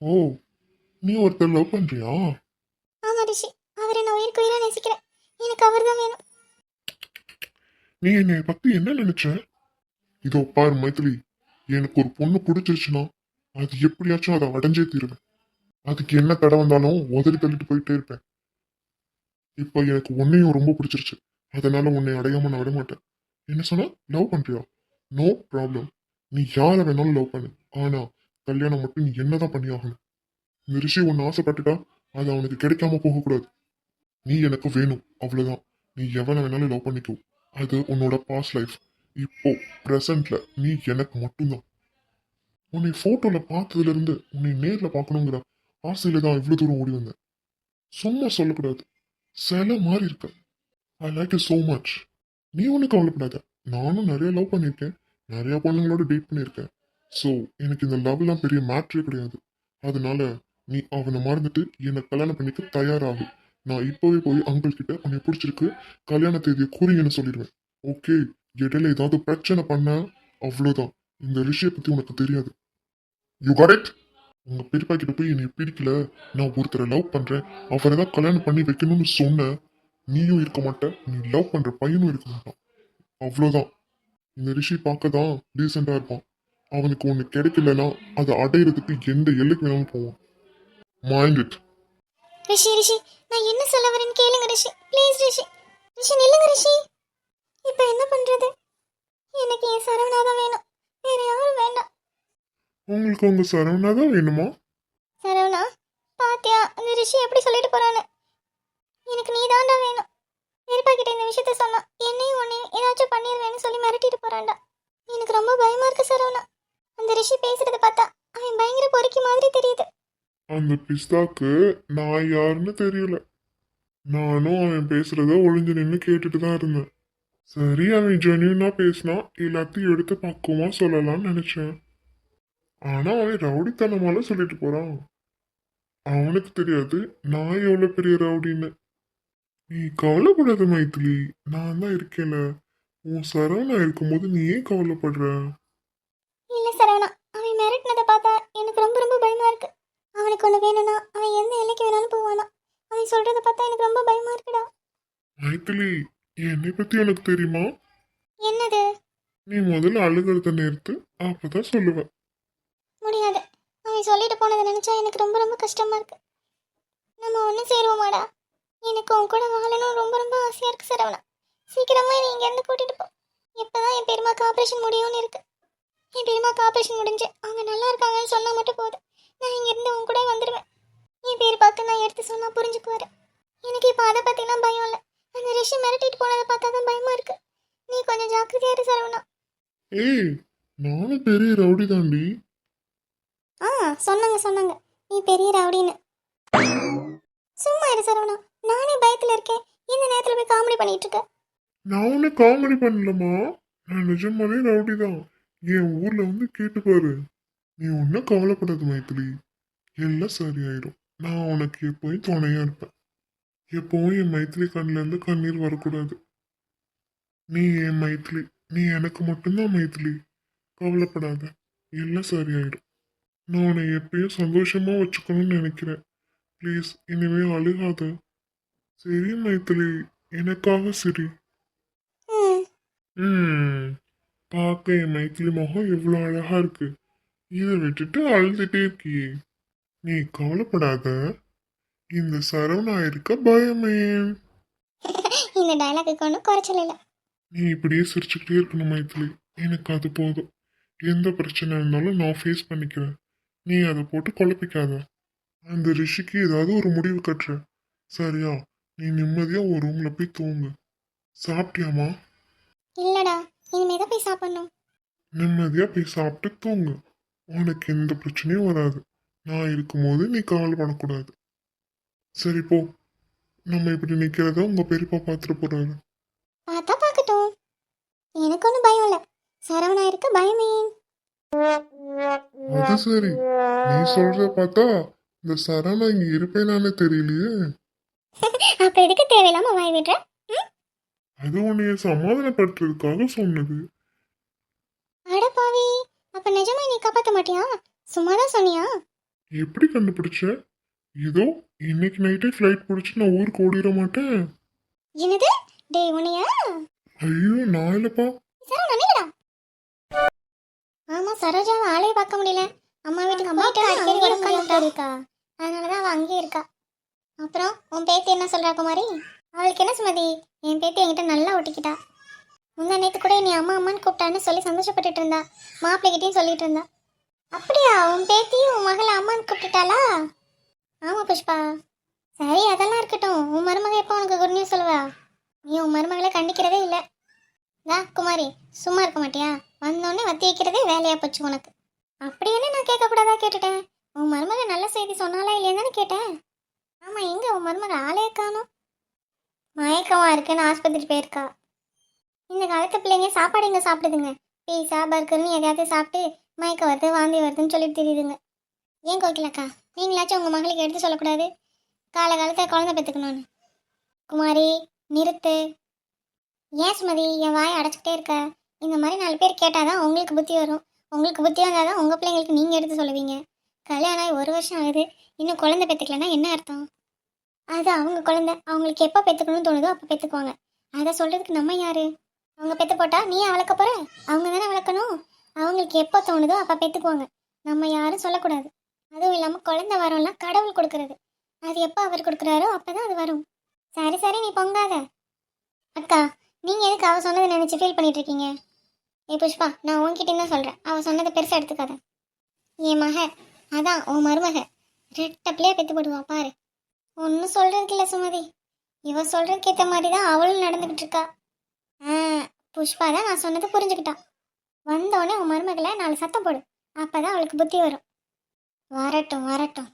ஓ நீ ஒருத்தர் லவ் பண்றியா? ஆமா ரிஷி அவரை நான் உயிருக்கு உயிரா நேசிக்கிறேன். எனக்கு அவர் தான் வேணும். நீ என்னை பத்தி என்ன நினைச்ச? இதோ பாரு மைத்திலி எனக்கு ஒரு பொண்ணு பிடிச்சிருச்சுன்னா அது எப்படியாச்சும் அதை அடைஞ்சே தீருவேன் அதுக்கு என்ன தடை வந்தாலும் உதறி தள்ளிட்டு போயிட்டே இருப்பேன். இப்போ எனக்கு உன்னையும் ரொம்ப பிடிச்சிருச்சு. அதனால உன்னை அடையாம நான் விட மாட்டேன் என்ன சொன்னா? லவ் பண்றியா? நோ ப்ராப்ளம் நீ யாரை வேணாலும் லவ் பண்ணு. ஆனா கல்யாணம் மட்டும் நீ என்னதான் பண்ணி ஆகணும் இந்த ரிஷி ஒன்னு ஆசைப்பட்டுட்டா அது அவனுக்கு கிடைக்காம போகக்கூடாது. நீ எனக்கு வேணும். அவ்வளவுதான். நீ எவனை வேணாலும் லவ் பண்ணிக்கோ. அது உன்னோட பாஸ்ட் லைஃப் இப்போ ப்ரெசண்ட்ல நீ எனக்கு மட்டும்தான். உன்னை ஃபோட்டோவில் பார்த்ததுல இருந்து உன்னை நேரில் பார்க்கணுங்கிற ஆசையில தான் இவ்வளோ தூரம் ஓடி வந்தேன். சும்மா சொல்லக்கூடாது. சில மாதிரி இருக்க. I like you so much நீ ஒன்றும் கவலைப்படாத. நானும் நிறைய லவ் பண்ணியிருக்கேன். நிறைய பொண்ணுங்களோட டேட் பண்ணியிருக்கேன். ஸோ எனக்கு இந்த லவ்லாம் பெரிய மேட்ரே கிடையாது. அதனால நீ அவனை மறந்துட்டு என்னை கல்யாணம் பண்ணிக்க தயாராகு. நான் இப்போவே போய் அங்கிள் கிட்ட உன்னை பிடிச்சிருக்கு. கல்யாண தேதியை கூறிங்கன்னு சொல்லிடுவேன். ஓகே இடையில ஏதாவது பிரச்சனை பண்ண அவ்வளோதான் இந்த ரிஷியை பத்தி உனக்கு தெரியாது. யூ got இட் உங்க பெரியப்பா கிட்ட போய் என்னை பிடிக்கல. நான் ஒருத்தரை லவ் பண்றேன். அவரை தான் கல்யாணம் பண்ணி வைக்கணும்னு சொன்ன. நீயும் இருக்க மாட்டேன் நீ லவ் பண்ற பையனும் இருக்க மாட்டான். அவ்வளோதான் இந்த ரிஷி பார்க்க தான் டீசெண்டா இருப்பான். அவனுக்கு ஒன்று கிடைக்கலனா அதை அடையிறதுக்கு எந்த எல்லைக்கு வேணாலும் போவான். மைண்ட் இட் ரிஷி ரிஷி நான் என்ன சொல்ல வரேன்னு கேளுங்க ரிஷி. ப்ளீஸ் ரிஷி. ரிஷி நில்லுங்க ரிஷி. இப்போ என்ன பண்றது? எனக்கு என் சரவணா தான் வேணும். வேற யாரும் வேண்டாம். உங்களுக்கு உங்க சரவணா தான் வேணுமா? சரவணா பாத்தியா அந்த ரிஷி எப்படி சொல்லிட்டு போறான்னு? எனக்கு நீ தாண்டா வேணும். பெரியப்பா கிட்ட இந்த விஷயத்த சொன்னா என்னையும் உன்னையும் ஏதாச்சும் பண்ணிடுவேன்னு சொல்லி மிரட்டிட்டு போறான்டா. எனக்கு ரொம்ப பயமா இருக்கு சரவணா. அந்த ரிஷி பேசுறத பார்த்தா அவன் பயங்கர பொறுக்கி மாதிரி தெரியுது. அந்த பிஸ்தாக்கு நான் யாருன்னு தெரியல. நானும் அவன் பேசுறத ஒளிஞ்சு நின்று கேட்டுட்டு தான் இருந்தேன். சரி அவன் ஜென்யூனா பேசினா எல்லாத்தையும் எடுத்து பக்குவமா சொல்லலாம்னு நினைச்சேன். ஆனா அவன் ரவுடித்தனமால சொல்லிட்டு போறான். அவனுக்கு தெரியாது நான் எவ்வளவு பெரிய ரவுடின்னு. நீ கவலைப்படாத மைத்திலி நான் தான் இருக்கேன்ல உன் சரவணா இருக்கும்போது நீ ஏன் கவலைப்படுற? இல்ல சரவணா அவன் மிரட்டினதை பார்த்தா எனக்கு ரொம்ப ரொம்ப பயமா இருக்கு. அவனுக்கு ஒன்று வேணும்னா அவன் எந்த எல்லைக்கு வேணாலும் போவானா? அவன் சொல்றத பார்த்தா எனக்கு ரொம்ப பயமா இருக்குடா. மைத்திலி என்னை பத்தி உனக்கு தெரியுமா? என்னது? நீ முதல்ல அழுகிறத நிறுத்து அப்பதான் சொல்லுவேன் முடியாது. அவன் சொல்லிட்டு போனதை நினைச்சா எனக்கு ரொம்ப ரொம்ப கஷ்டமா இருக்கு. நம்ம ஒன்று சேருவோமாடா? எனக்கு உன் கூட வாழணும் ரொம்ப ரொம்ப ஆசையா இருக்கு சரவணா. சீக்கிரமா நீ இங்க இருந்து கூட்டிட்டு போ. எப்பதான் என் பெரியமாக்கு ஆபரேஷன் முடியும்னு இருக்கு. என் பெரியமாக்கு ஆபரேஷன் முடிஞ்சு அவங்க நல்லா இருக்காங்கன்னு சொன்னா மட்டும் போதும். நான் இங்க இருந்து உன் கூட வந்துடுவேன் என் பேர் பார்த்து நான் எடுத்து சொன்னா புரிஞ்சுக்குவாரு. எனக்கு இப்போ அதை பத்திலாம் பயம் இல்லை. அந்த ரிஷி மிரட்டிட்டு போனதை பார்த்தா தான் பயமா இருக்கு. நீ கொஞ்சம் ஜாக்கிரதையா இரு சரவணா. ஏய் நானும் பெரிய ரவுடி தாண்டி ஆ சொன்னாங்க சொன்னாங்க. நீ பெரிய ரவுடின்னு. சும்மா இரு சரவணா. நானே பயத்துல இருக்கேன். இந்த நேரத்துல போய் காமெடி பண்ணிட்டு இருக்க. நான் ஒன்னும் காமெடி பண்ணலமா நான் நிஜமாலே ரவுடி தான். என் ஊர்ல வந்து கேட்டு பாரு. நீ ஒன்றும் கவலைப்படாத மைத்திலி. எல்லாம் சரியாயிடும் நான் உனக்கு எப்பவும் துணையா இருப்பேன். எப்பவும் என் மைத்திலி கண்ணுல இருந்து கண்ணீர் வரக்கூடாது. நீ என் மைத்திலி நீ எனக்கு மட்டும்தான் மைத்திலி. கவலைப்படாத எல்லாம் சரியாயிடும். நான் உன்னை எப்பயும் சந்தோஷமா வச்சுக்கணும்னு நினைக்கிறேன். ப்ளீஸ் இனிமே அழுகாத. சரி மைத்திலி எனக்காக சரி. ம் பார்க்க என் மைத்திலி முகம் எவ்வளோ அழகா இருக்கு. இதை விட்டுட்டு அழுதுட்டே இருக்கியே. நீ கவலைப்படாத. இந்த சரவணா இருக்க பயமே. இந்த டைலாக்கு ஒன்றும் குறைச்சல் இல்லை நீ இப்படியே சிரிச்சுக்கிட்டே இருக்கணும் மைத்திலி எனக்கு அது போதும். எந்த பிரச்சனை இருந்தாலும் நான் ஃபேஸ் பண்ணிக்கிறேன். நீ அதை போட்டு குழப்பிக்காத. அந்த ரிஷிக்கு ஏதாவது ஒரு முடிவு கட்டுற. சரியா? நீ நிம்மதியா ஒரு ரூம்ல போய் தூங்கு. சாப்பிட்டியாமா இல்லடா இனிமே தான் போய் சாப்பிடணும். நிம்மதியா போய் சாப்பிட்டு தூங்கு. உனக்கு எந்த பிரச்சனையும் வராது. நான் இருக்கும்போது நீ கவலைப்படக்கூடாது. சரி போ. நம்ம இப்படி நிக்கிறத உங்க பெரியப்பா பார்த்துட்டு போறாரு பார்த்தா பார்க்கட்டும். எனக்கு ஒன்றும் பயம் இல்லை. சரவணா இருக்க பயமே. அது சரி. நீ சொல்றத பார்த்தா இந்த சரணா இங்க இருப்பேனானே தெரியலையே. அப்ப எதுக்கு தேவையில்லாம வாய் விடுற? அது உன்னைய சமாதானப்படுத்துறதுக்காக சொன்னது. அட பாவி. அப்ப நிஜமா நீ காப்பாத்த மாட்டியா? சும்மா தான் சொன்னியா? எப்படி கண்டுபிடிச்ச? ஏதோ இன்னைக்கு நைட்டே ஃப்ளைட் பிடிச்சி நான் ஊருக்கு ஓடிட மாட்டேன். என்னது? டேய் உன்னையா? ஐயோ நான் இல்லப்பா. சரவணா நில்லடா ஆமா சரோஜாவை ஆளே பார்க்க முடியல. அம்மா வீட்டுக்கு அம்மா வீட்டுக்கு அடிக்கடி உட்காந்துட்டா இருக்கா அதனாலதான் அவ அங்கேயே இருக்கா. அப்புறம் உன் பேத்தி என்ன சொல்றா குமாரி? அவளுக்கு என்ன சுமதி? என் பேத்தி என்கிட்ட நல்லா ஒட்டிக்கிட்டா. முந்தா நேத்து கூட நீ அம்மா அம்மான்னு கூப்பிட்டான்னு சொல்லி சந்தோஷப்பட்டுட்டு இருந்தா. மாப்பிள்ளைகிட்டையும் சொல்லிட்டு இருந்தா. அப்படியா? உன் பேத்தி உன் மகளை அம்மான்னு கூப்பிட்டுட்டாளா? ஆமாம் புஷ்பா. சரி அதெல்லாம் இருக்கட்டும். உன் மருமக எப்போ உனக்கு குட் நியூஸ் சொல்லுவா? நீ உன் மருமகளை கண்டிக்கிறதே இல்லை. தா குமாரி. சும்மா இருக்க மாட்டியா? வந்தோடனே வத்தி வைக்கிறதே வேலையாக போச்சு உனக்கு. அப்படி என்ன நான் கேட்கக்கூடாதா கேட்டுட்டேன்? உன் மருமக நல்ல செய்தி சொன்னாலா இல்லையான்னு கேட்டேன். ஆமாம் எங்கே உன் மருமக ஆளே காணும். மயக்கமாக இருக்குன்னு ஆஸ்பத்திரி போயிருக்கா. இந்த காலத்து பிள்ளைங்க சாப்பாடு இங்கே சாப்பிடுதுங்க? பீஸா பர்கர்னு எதையாவது சாப்பிட்டு மயக்கம் வருது வாந்தி வருதுன்னு சொல்லிட்டு தெரியுதுங்க. ஏன் கோகிலக்கா? நீங்களாச்சும் உங்கள் மகளுக்கு எடுத்து சொல்லக்கூடாது. காலகாலத்தில் குழந்தை பெற்றுக்கணும்னு. குமாரி நிறுத்து. ஏன் சுமதி என் வாயை அடைச்சிக்கிட்டே இருக்க? இந்த மாதிரி நாலு பேர் கேட்டால் தான் உங்களுக்கு புத்தி வரும். உங்களுக்கு புத்தி வந்தால் தான் உங்கள் பிள்ளைங்களுக்கு நீங்கள் எடுத்து சொல்லுவீங்க. கல்யாணம் ஆகி ஒரு வருஷம் ஆகுது. இன்னும் குழந்தை பெற்றுக்கலன்னா என்ன அர்த்தம்? அது அவங்க குழந்தை. அவங்களுக்கு எப்போ பெற்றுக்கணும்னு தோணுதோ அப்போ பெற்றுக்குவாங்க. அதை சொல்கிறதுக்கு நம்ம யாரு? அவங்க பெற்று போட்டால் நீ வளர்க்க போகிற அவங்க தானே வளர்க்கணும் அவங்களுக்கு எப்போ தோணுதோ அப்போ பெற்றுக்குவாங்க. நம்ம யாரும் சொல்லக்கூடாது. அதுவும் இல்லாமல் குழந்தை வரம்லாம் கடவுள் கொடுக்கறது. அது எப்போ அவர் கொடுக்குறாரோ அப்போ தான் அது வரும். சரி சரி நீ பொங்காத. அக்கா நீங்கள் எதுக்கு அவ சொன்னதை நினச்சி ஃபீல் பண்ணிட்டு இருக்கீங்க? ஏ புஷ்பா நான் உன்கிட்ட தான் சொல்கிறேன் அவள் சொன்னதை பெருசாக எடுத்துக்காத. என் மக அதான் உன் மருமக. ரெட்ட பிள்ளைய பெத்து போடுவா பாரு. ஒன்றும் சொல்கிறதுக்கு இல்லை சுமதி. இவ சொல்கிறதுக்கு ஏற்ற மாதிரி தான் அவளும் நடந்துக்கிட்டு இருக்கா. ஆ புஷ்பா தான் நான் சொன்னதை புரிஞ்சுக்கிட்டான் வந்தோடனே உன் மருமகளை நாலு சத்தம் போடு. அப்பதான் அவளுக்கு புத்தி வரும். வரட்டும் வரட்டும்.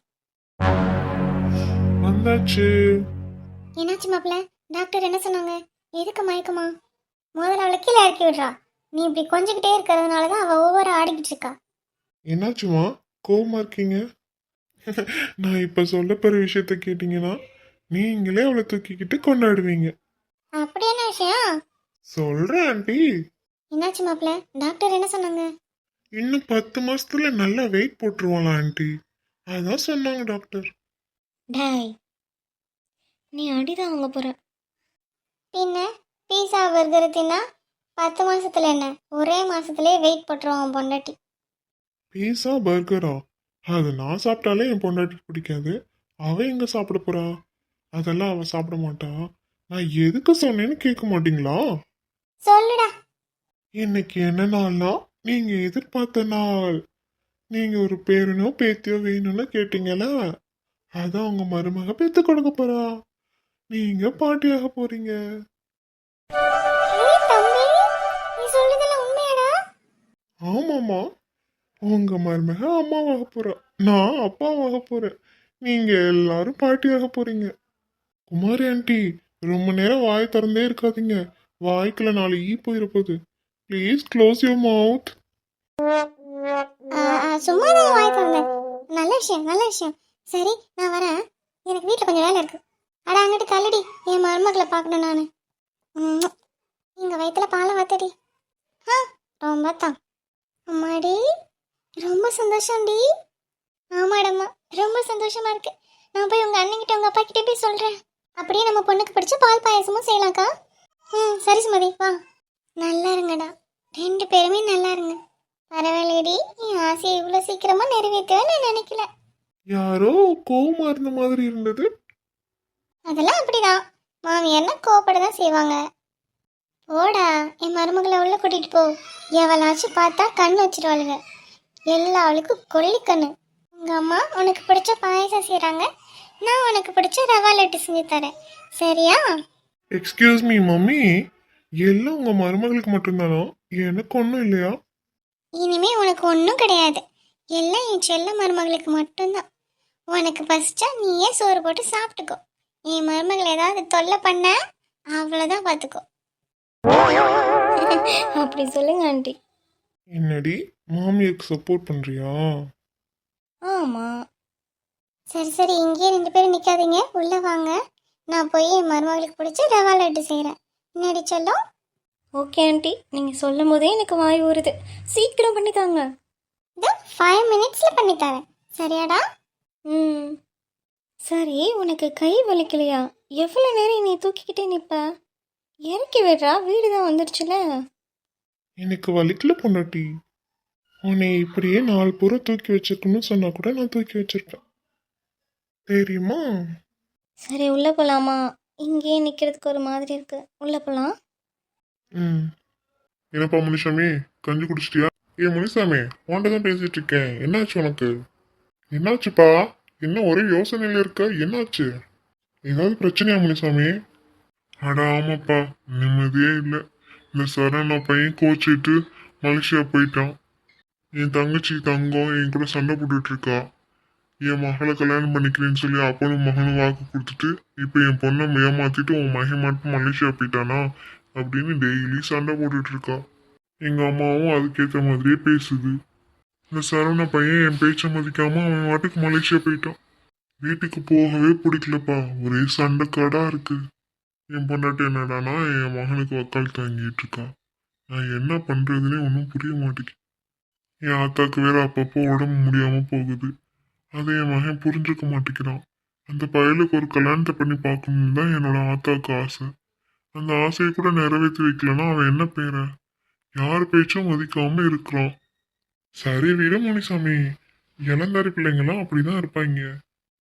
வந்தாச்சு. என்னாச்சு மாப்பிள்ள? டாக்டர் என்ன சொன்னாங்க? எதுக்கு மயக்கமா? முதல்ல அவளை கீழே இறக்கி விடுறா. நீ இப்படி கொஞ்சிக்கிட்டே இருக்கிறதுனால தான் அவள் ஒவ்வொரு ஆடிக்கிட்டு இருக்கா. என்னாச்சுமா கோவமா இருக்கீங்க? நான் இப்ப சொல்ல போற விஷயத்த கேட்டீங்கன்னா நீங்களே அவளை தூக்கிக்கிட்டு கொண்டாடுவீங்க. அப்படி என்ன விஷயம்? சொல்றேன் ஆண்டி. என்னாச்சு மாப்பிள்ள? டாக்டர் என்ன சொன்னாங்க? இன்னும் பத்து மாசத்துல நல்லா வெயிட் போட்டுருவாளாம் ஆண்டி அதான் சொன்னாங்க டாக்டர் டாய் நீ அடிதான் வாங்க போற. பின்ன பீஸா பர்கர் தின்னா பத்து மாசத்துல என்ன? ஒரே மாசத்துலயே வெயிட் போட்டுருவான் பொண்டாட்டி. பீஸா பர்கரா? அது நான் சாப்பிட்டாலே என் பொண்டாட்டிக்கு பிடிக்காது. அவ எங்க சாப்பிட போறா? அதெல்லாம் அவ சாப்பிட மாட்டா. நான் எதுக்கு சொன்னேன்னு கேட்க மாட்டீங்களா? சொல்லுடா. இன்னைக்கு என்ன நாள்னா? நீங்க எதிர்பார்த்த நாள். நீங்க ஒரு பேரனோ பேத்தியோ வேணும்னு கேட்டீங்கல்ல அதான் உங்க மருமக பெத்து கொடுக்க போறா. நீங்க பாட்டியாக போறீங்க. ஆமாமா உங்க மருமக அம்மாவாக போறா. நான் அப்பாவாக போறேன். நீங்க எல்லாரும் பாட்டியாக போறீங்க. குமாரி ஆண்டி ரொம்ப நேரம் வாய் திறந்தே இருக்காதீங்க. வாய்க்குள்ள நாலு ஈ போயிட போகுது. ப்ளீஸ் க்ளோஸ் யூர் மவுத் சும்மா தான் வாய் திறந்தேன். நல்ல விஷயம் நல்ல விஷயம். சரி நான் வரேன். எனக்கு வீட்டில் கொஞ்சம் வேலை இருக்கு. அட அங்கிட்டு தள்ளுடி. என் மருமகளை பார்க்கணும் நான். எங்கள் வயிற்றுல பாலை வாத்தடி. ஆ ரொம்ப தான். அம்மாடி ரொம்ப சந்தோஷம்டி. ஆமாடம்மா ரொம்ப சந்தோஷமா இருக்கு. நான் போய் உங்கள் அண்ணன்கிட்ட உங்கள் அப்பா கிட்டே போய் சொல்கிறேன் அப்படியே நம்ம பொண்ணுக்கு பிடிச்ச பால் பாயசமும் செய்யலாம்க்கா. ம் சரி சுமதி வா. நல்லா இருங்கடா ரெண்டு பேருமே நல்லா இருங்க பரவாயில்லடி என் ஆசையை இவ்வளோ சீக்கிரமா நிறைவேற்றுவேன்னு நான் நினைக்கல. யாரோ கோவமா இருந்த மாதிரி இருந்தது. அதெல்லாம் அப்படிதான். மாமியார்னா கோவப்பட தான் செய்வாங்க. போடா என் மருமகளை உள்ள கூட்டிட்டு போ. எவளாச்சும் பார்த்தா கண் வச்சிருவாளுங்க எல்லா அவளுக்கும் கொல்லி கண்ணு. உங்க அம்மா உனக்கு பிடிச்ச பாயசம் செய்றாங்க. நான் உனக்கு பிடிச்ச ரவா லட்டு செஞ்சு தரேன். சரியா? Excuse me mummy. எல்லாம் உங்க மருமகளுக்கு மட்டும்தானா? எனக்கு ஒன்றும் இல்லையா? இனிமே உனக்கு ஒன்றும் கிடையாது. எல்லாம் என் செல்ல மருமகளுக்கு மட்டும்தான். உனக்கு பசிச்சா நீயே சோறு போட்டு சாப்பிட்டுக்கோ. என் மருமகள் ஏதாவது தொல்லை பண்ண அவ்வளோதான் பார்த்துக்கோ அப்படி சொல்லுங்க ஆண்டி. என்னடி மாமியாருக்கு சப்போர்ட் பண்ணுறியா ஆமாம் சரி சரி இங்கேயே ரெண்டு பேரும் நிற்காதீங்க உள்ளே வாங்க. நான் போய் என் மருமகளுக்கு பிடிச்ச ரவா லட்டு செய்கிறேன் என்னடி சொல்லும். Okay aunty. நீங்கள் சொல்லும் போதே எனக்கு வாய் ஊறுது. சீக்கிரம் பண்ணி தாங்க இதோ ஃபைவ் மினிட்ஸில் பண்ணி தரேன். சரியாடா? ம். சரி உனக்கு கை வலிக்கலையா? எவ்வளோ நேரம் நீ தூக்கிக்கிட்டே நிப்ப? இறக்கி விடுறா வீடு தான் வந்துடுச்சுல எனக்கு வலிக்கல பொண்டாட்டி. உன்னை இப்படியே நாலு பூரா தூக்கி வச்சிருக்கணும்னு சொன்னா கூட நான் தூக்கி வச்சிருப்பேன். தெரியுமா? சரி உள்ளே போகலாமா இங்கேயே நிற்கிறதுக்கு ஒரு மாதிரி இருக்கு. உள்ள போகலாம் ம். என்னப்பா முனிசாமி கஞ்சி குடிச்சிட்டியா? ஏ முனிசாமி உன்ட்ட தான் பேசிட்டு இருக்கேன். என்னாச்சு உனக்கு? என்னாச்சுப்பா? என்ன ஒரே யோசனையில இருக்க? என்னாச்சு? ஏதாவது பிரச்சனையா முனிசாமி அட ஆமாப்பா. நிம்மதியே இல்லை. இந்த சரணா பையன் கோச்சிட்டு மலேசியா போயிட்டான். என் தங்கச்சி தங்கம் என் கூட சண்டை போட்டுட்டு இருக்கா. என் மகளை கல்யாணம் பண்ணிக்கிறேன்னு சொல்லி அப்பனும் மகனும் வாக்கு கொடுத்துட்டு இப்போ என் பொண்ணை ஏமாத்திட்டு உன் மகன் மட்டும் மலேசியா போயிட்டானா? அப்படின்னு டெய்லி சண்டை போட்டுட்டு இருக்கா. எங்கள் அம்மாவும் அதுக்கேற்ற மாதிரியே பேசுது. இந்த சரவண பையன் என் பேச்சை மதிக்காம அவன் வாட்டுக்கு மலேசியா போயிட்டான். வீட்டுக்கு போகவே பிடிக்கலப்பா. ஒரே சண்டைக்காடா இருக்கு. என் பொண்டாட்டி என்னடானா என் மகனுக்கு வக்கால் தாங்கிட்டு இருக்கா. நான் என்ன பண்றதுன்னே ஒன்றும் புரிய மாட்டேங்குது. என் ஆத்தாக்கு வேற அப்பப்போ உடம்பு முடியாம போகுது. அதை என் மகன் புரிஞ்சுக்க மாட்டேங்கிறான். அந்த பயலுக்கு ஒரு கல்யாணத்தை பண்ணி பார்க்கணும்னு தான் என்னோட ஆத்தாவுக்கு ஆசை. அந்த ஆசையை கூட நிறைவேற்றி வைக்கலன்னா அவன் என்ன பேர? யார் பேச்சும் மதிக்காம இருக்கிறான். சரி விட முனிசாமி. இளந்தாரி பிள்ளைங்களாம் அப்படிதான் இருப்பாங்க.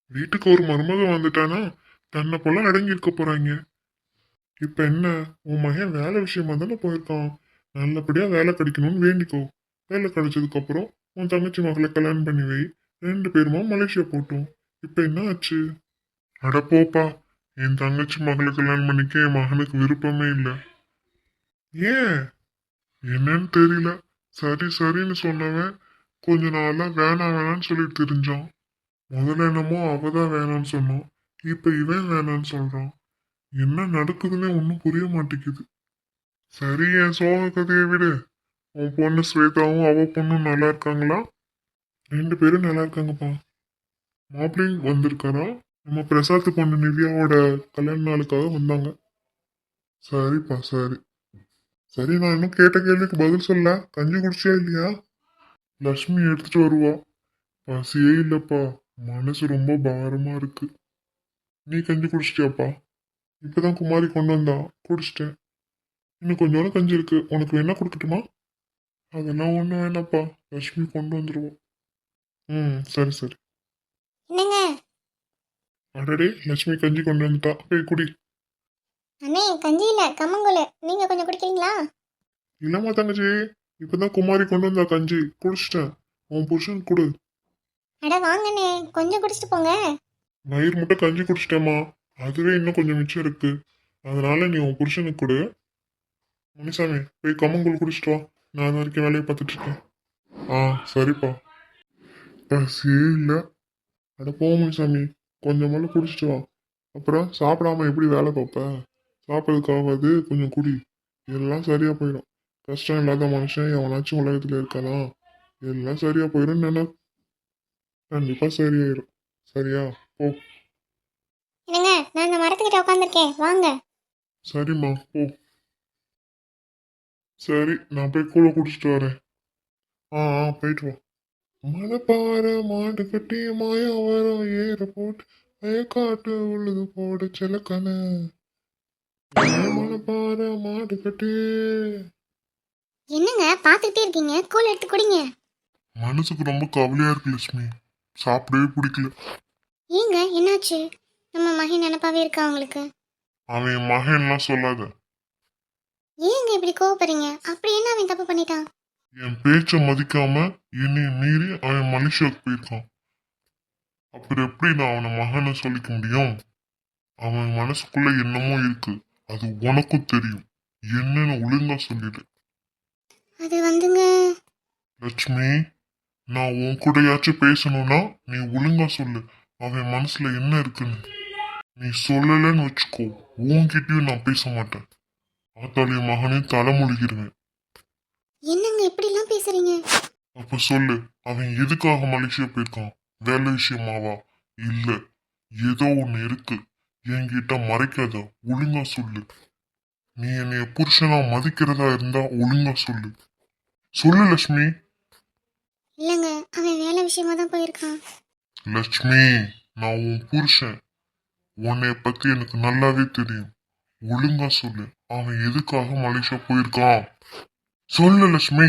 வீட்டுக்கு ஒரு மருமகன் வந்துட்டானா தன்னை போல அடங்கி இருக்க போறாங்க. இப்ப என்ன? உன் மகன் வேலை விஷயமா தானே போயிருக்கான். நல்லபடியா வேலை கிடைக்கணும்னு வேண்டிக்கோ. வேலை கிடைச்சதுக்கு அப்புறம் உன் தங்கச்சி மகளை கல்யாணம் பண்ணி வை. ரெண்டு பேருமா மலேசியா போட்டோம். இப்போ என்ன ஆச்சு? அட போப்பா என் தங்கச்சி மகளை கல்யாணம் பண்ணிக்க என் மகனுக்கு விருப்பமே இல்லை. ஏன்? என்னன்னு தெரியல. சரி சரின்னு சொன்னவன் கொஞ்ச நாளாக வேணாம் வேணான்னு சொல்லிட்டு தெரிஞ்சான். முதல்ல என்னமோ அவ தான் வேணாம்னு சொன்னான். இப்போ இவன் வேணாம்னு சொல்கிறான் என்ன நடக்குதுன்னே ஒன்றும் புரிய மாட்டேங்குது. சரி என் சோக கதையை விடு. உன் பொண்ணு ஸ்வேதாவும் அவ பொண்ணும் நல்லா இருக்காங்களா? ரெண்டு பேரும் நல்லா இருக்காங்கப்பா. மாப்பிள்ளையும் வந்திருக்காரா? நம்ம பிரசாத் பொண்ணு நிவ்யாவோட கல்யாண நாளுக்காக வந்தாங்க. சரிப்பா சரி. சரி நான் இன்னும் கேட்ட கேள்விக்கு பதில் சொல்ல. கஞ்சி குடிச்சியா இல்லையா? லக்ஷ்மி எடுத்துட்டு வருவா. பசியே இல்லைப்பா. மனசு ரொம்ப பாரமாக இருக்கு. நீ கஞ்சி குடிச்சிட்டியாப்பா? இப்போதான் குமாரி கொண்டு வந்தா. குடிச்சிட்டேன். இன்னும் கொஞ்சோட கஞ்சி இருக்கு. உனக்கு வேணா கொடுக்கட்டுமா? அதெல்லாம் ஒன்றும் வேணாப்பா. லக்ஷ்மி கொண்டு வந்துடுவோம் ம். சரி சரி. என்னங்க? அடடே லட்சுமி கஞ்சி கொண்டு வந்துட்டா. போய் குடி. அண்ணே கஞ்சி இல்லை கம்மங்கூழ். நீங்கள் கொஞ்சம் குடிக்கிறீங்களா? இல்லம்மா தங்கச்சி? இப்பதான் குமாரி கொண்டு வந்தா கஞ்சி. குடிச்சிட்டேன். உன் புருஷன் கொடு. அட வாங்கண்ணே. கொஞ்சம் குடிச்சிட்டு போங்க. வயிறு முட்டை கஞ்சி குடிச்சிட்டேம்மா. அதுவே இன்னும் கொஞ்சம் மிச்சம் இருக்கு. அதனால நீ உன் புருஷனுக்கு கொடு. முனிசாமி போய் கம்மங்கூழ் குடிச்சிட்டு வா. நான் அது வரைக்கும் வேலையை பார்த்துட்டு இருக்கேன். ஆ சரிப்பா. பசியே இல்லை. அட போ முனிசாமி கொஞ்சமால குடிச்சிட்டு வா. அப்புறம் சாப்பிடாம எப்படி வேலை பார்ப்ப சாப்பிட்றதுக்காவது கொஞ்சம் குடி. எல்லாம் சரியா போயிடும். கஷ்டம் இல்லாத மனுஷன் எவனாச்சும் உலகத்துல இருக்கானா? எல்லாம் சரியா போயிடும் நினை கண்டிப்பா சரியாயிரும். சரியா? போ. என்னங்க நான் இந்த மரத்துக்கிட்ட உட்காந்துருக்கேன் வாங்க. சரிம்மா போ. சரி நான் போய் கூழ குடிச்சிட்டு வரேன். ஆ ஆ போயிட்டு வா. மலை பாற மாடு கட்டி மாயா வரம் ஏற போட்டு வயக்காட்டு உழுது போட சிலக்கன மலை பாற மாடு கட்டி? என்னங்க பார்த்துக்கிட்டே இருக்கீங்க? கூழ் எடுத்து குடிங்க. மனசுக்கு ரொம்ப கவலையா இருக்கு லட்சுமி. சாப்பிடவே பிடிக்கல. ஏங்க என்னாச்சு? நம்ம மகன் நினப்பாவே இருக்கா உங்களுக்கு? அவன் மகன்லாம் சொல்லாத. ஏங்க இப்படி கோவப்படுறீங்க? அப்படி என்ன அவன் தப்பு பண்ணிட்டான்? என் பேச்சை மதிக்காம என்னை மீறி அவன் மலேசியாவுக்கு போயிருக்கான். அப்புறம் எப்படி நான் அவனை மகனை சொல்லிக்க முடியும்? அவன் மனசுக்குள்ள என்னமோ இருக்கு. அது உனக்கும் தெரியும். என்னன்னு ஒழுங்கா சொல்லிடு. அது வந்துங்க. லட்சுமி நான் உன் கூடயாச்சும் பேசணும்னா நீ ஒழுங்கா சொல்லு. அவன் மனசுல என்ன இருக்குன்னு. நீ சொல்லலைன்னு வச்சுக்கோ. உன்கிட்டயும் நான் பேச மாட்டேன். ஆத்தாளிய மகனையும் தலைமொழிகிறேன் என்னங்க இப்படிலாம் பேசுறீங்க? அப்ப சொல்லு அவன் எதுக்காக மலேசியா போயிருக்கான்? வேலை விஷயமாவா? இல்ல. ஏதோ ஒண்ணு இருக்கு. என்கிட்ட மறைக்காத ஒழுங்கா சொல்லு. நீ என்னைய புருஷனா மதிக்கிறதா இருந்தா ஒழுங்கா சொல்லு. சொல்லு லட்சுமி. இல்லைங்க அவன் வேலை விஷயமா தான் போயிருக்கான். லட்சுமி நான் உன் புருஷன். உன்னைய பத்தி எனக்கு நல்லாவே தெரியும். ஒழுங்கா சொல்லு. அவன் எதுக்காக மலேசியா போயிருக்கான்? சொல்லு லட்சுமி.